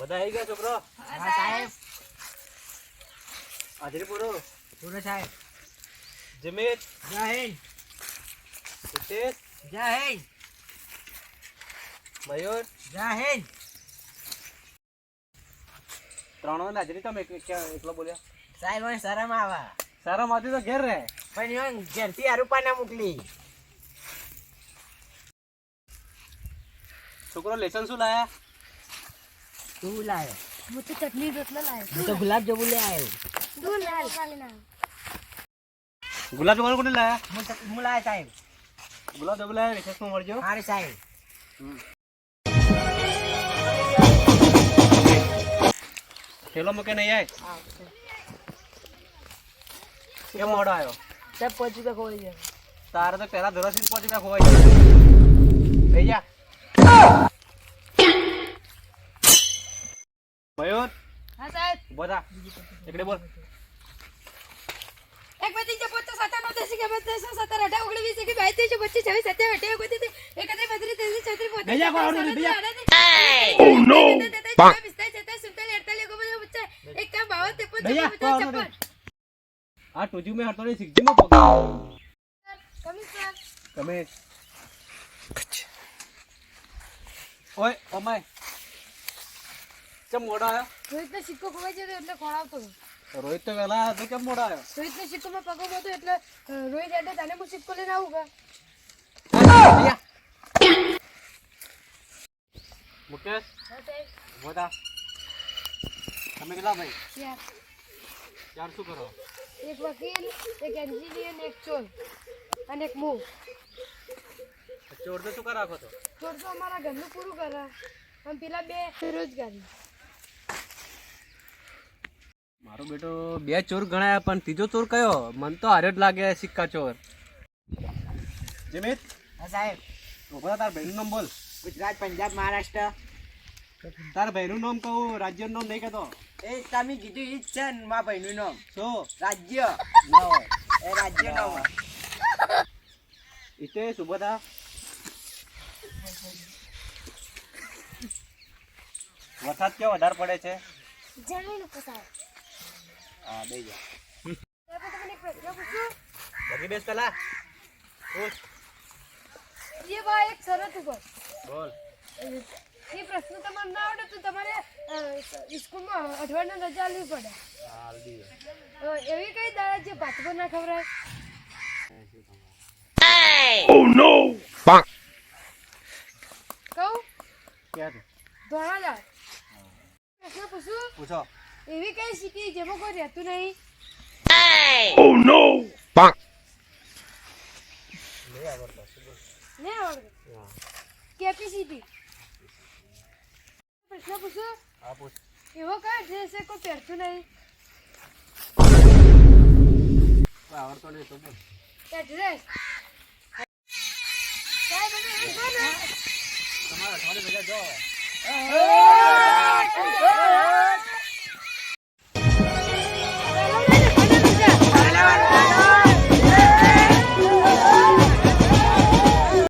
બધા આવી ગયા છોકરો? હા સાહેબ. હાજરી પૂરો? પૂરો સાહેબ. જમીત જય હિન્દ. સુતેશ જય હિન્દ. મયુર? જય હિન્દ. ત્રણો હાજરી તમે એટલો બોલ્યા? સાહેબ મને શરમ આવા. શરમ આવતી તો ઘેર રહે. પણ ઈવન ઘેરથી અરૂપાને મોકલી. છોકરો લેસન શું લાયા? તું લાયો. હું તો ચટણી રોટલો લાયો. હું તો ગુલાબ જાંબુ લઈ આવ્યો. તું લાયો ગુલાબ જામુન કોને લાયા? હું હું લાયા સાહેબ. ગુલાબ જામુન લાયા રિસેસમાં મળજો. અરે સાહેબ. થેલો મૂકે નહીં આય કેમ મોડો આવ્યો? સાહેબ પહોંચી તો ખોવાઈ જાય તારે તો પહેલા જ પહોંચી ત્યાં ખોવાઈ ગયો. થઈ જા મયુર હા સાહેબ. ઊભો થા. એકડે બોલ. એક બધી જે પોતે નો ત્યાસી કે બત્રીસો સત્તર અઢાર ઓગણીસ વીસ એકવીસ બાવીસ ત્રેવીસ ચોવીસ પચીસ છવ્વીસ સત્યાવીસ અઠ્યાવીસ ઓગણત્રીસ એકત્રીસ બત્રીસ તેત્રીસ ચોત્રીસ પોત્રીસ ભૈયા, કોણ આવડું? ભૈયા. એક પચાસ આવડું? છપ્પન. આ ટોજી મે હરતો શીખજી મે પગ કમિશનર તમે ઓય ઓમાય. કેમ મોડો આવ્યો રોહિતનો સિક્કો ખોવાઈ જતો એટલે ખોડાવતો હતો. રોહિત તો વહેલા આવ્યો કેમ મોડો આવ્યો? રોહિતનો સિક્કો માં પગો હતો એટલે રોહિત એટલે તને હું સિક્કો લઈને આવું કા મુકેશ? થા. તમે કેટલા ભાઈ? ચાર. ચાર શું કરો? એક વકીલ એક એન્જિનિયર એક ચોર અને એક મૂવ ચોર તો શું કરાખો તો ચોર તો અમારા ઘરનું પૂરું કરે. અને પેલા બે બેરોજગારી મારો બેટો બે ચોર ગણાયા પણ ત્રીજો ચોર કયો? મન તો હારે જ લાગે સિક્કા ચોર. જમીત? હા સાહેબ. થા, તાર ભાઈનું નામ બોલ. ગુજરાત પંજાબ મહારાષ્ટ્ર. તાર ભાઈનું નામ કહું રાજ્યનું નામ નહીં કહેતો. એ તમે કીધું એ જ છે ને મારા ભાઈનું નામ. શું? રાજ્ય. ના હોય. એ રાજ્ય નામ હિતેશ ઊભો થા. વરસાદ કેવો વધારે પડે છે? જમીન પસાર હા બે જા. તમને પૂછું લગી બેસ પેલા. ખુશ એ બા એક શરત ઉપર. બોલ. એ પ્રશ્ન તમારે ના આવડે તો તમારે સ્કૂલમાં અઠવાડિયાની રજા લેવી પડે. એવી કઈ દાડા જે ભાત પર ના ખવડાય? કહું? ક્યાં છે? ધોળા દાળ. પૂછો. એવી કઈ સિટી જેમાં કોઈ રહેતું નહીં? નહીં આવડતું? કેપેસિટી પ્રશ્ન પૂછો. હા પૂછ. એવો કયો ડ્રેસ છે કોઈ પહેરતું નહીં? આવડતો નહીં તો બોલ એડ્રેસ ડ્રેસ ને તમારા અઠવાડિયે ભેગા જો. એ!